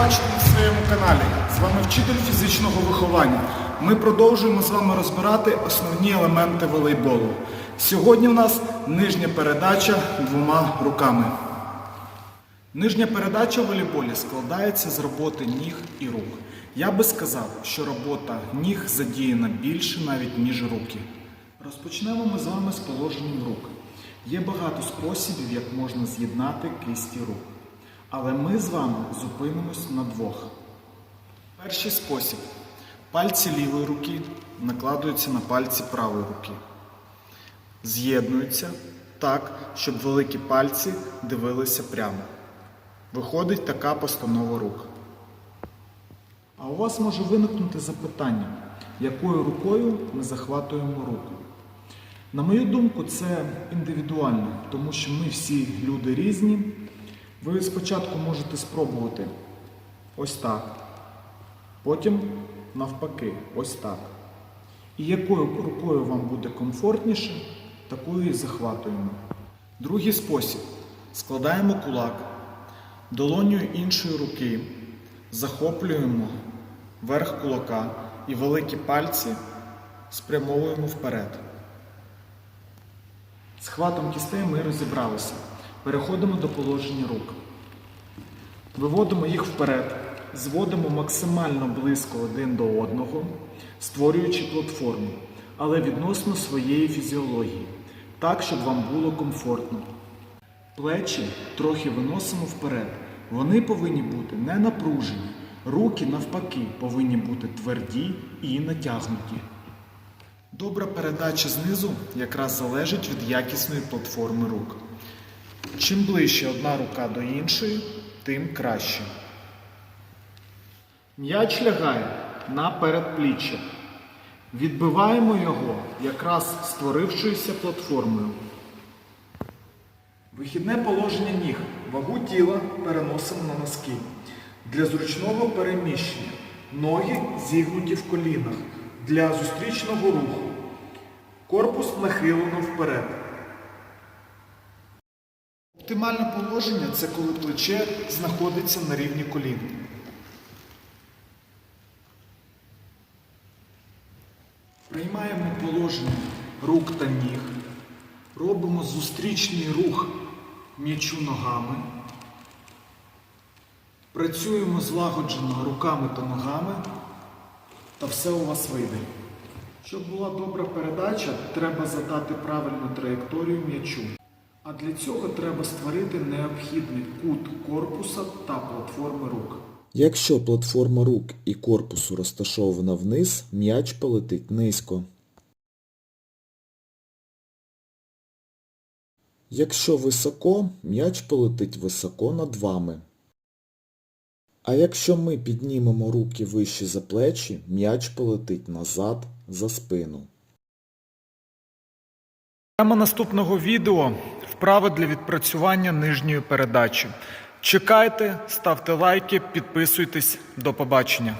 бачите на своєму каналі. З вами вчитель фізичного виховання. Ми продовжуємо з вами розбирати основні елементи волейболу. Сьогодні у нас нижня передача двома руками. Нижня передача в волейболі складається з роботи ніг і рук. Я би сказав, що робота ніг задіяна більше навіть ніж руки. Розпочнемо ми з вами з положенням рук. Є багато способів, як можна з'єднати кисті рук. Але ми з вами зупинимось на двох. Перший спосіб. Пальці лівої руки накладуються на пальці правої руки. З'єднуються так, щоб великі пальці дивилися прямо. Виходить така постанова рук. А у вас може виникнути запитання, якою рукою ми захватуємо руку. На мою думку, це індивідуально, тому що ми всі люди різні. Ви спочатку можете спробувати ось так, потім навпаки, ось так. І якою рукою вам буде комфортніше, такою і захватуємо. Другий спосіб. Складаємо кулак, долонею іншої руки, захоплюємо верх кулака і великі пальці спрямовуємо вперед. З хватом кістей ми розібралися. Переходимо до положення рук. Виводимо їх вперед, зводимо максимально близько один до одного, створюючи платформу, але відносно своєї фізіології, так, щоб вам було комфортно. Плечі трохи виносимо вперед. Вони повинні бути не напружені. Руки, навпаки, повинні бути тверді і натягнуті. Добра передача знизу якраз залежить від якісної платформи рук. Чим ближче одна рука до іншої, тим краще. М'яч лягає на передпліччя. Відбиваємо його якраз створившоюся платформою. Вихідне положення ніг. Вагу тіла переносимо на носки. Для зручного переміщення. Ноги зігнуті в колінах. Для зустрічного руху. Корпус нахилено вперед. Оптимальне положення це коли плече знаходиться на рівні колін. Приймаємо положення рук та ніг. Робимо зустрічний рух м'ячу ногами. Працюємо злагоджено руками та ногами. Та все у вас вийде. Щоб була добра передача, треба задати правильну траєкторію м'ячу. А для цього треба створити необхідний кут корпуса та платформи рук. Якщо платформа рук і корпусу розташована вниз, м'яч полетить низько. Якщо високо, м'яч полетить високо над вами. А якщо ми піднімемо руки вище за плечі, м'яч полетить назад за спину. Тема наступного відео вправи для відпрацювання нижньої передачі. Чекайте, ставте лайки, підписуйтесь. До побачення.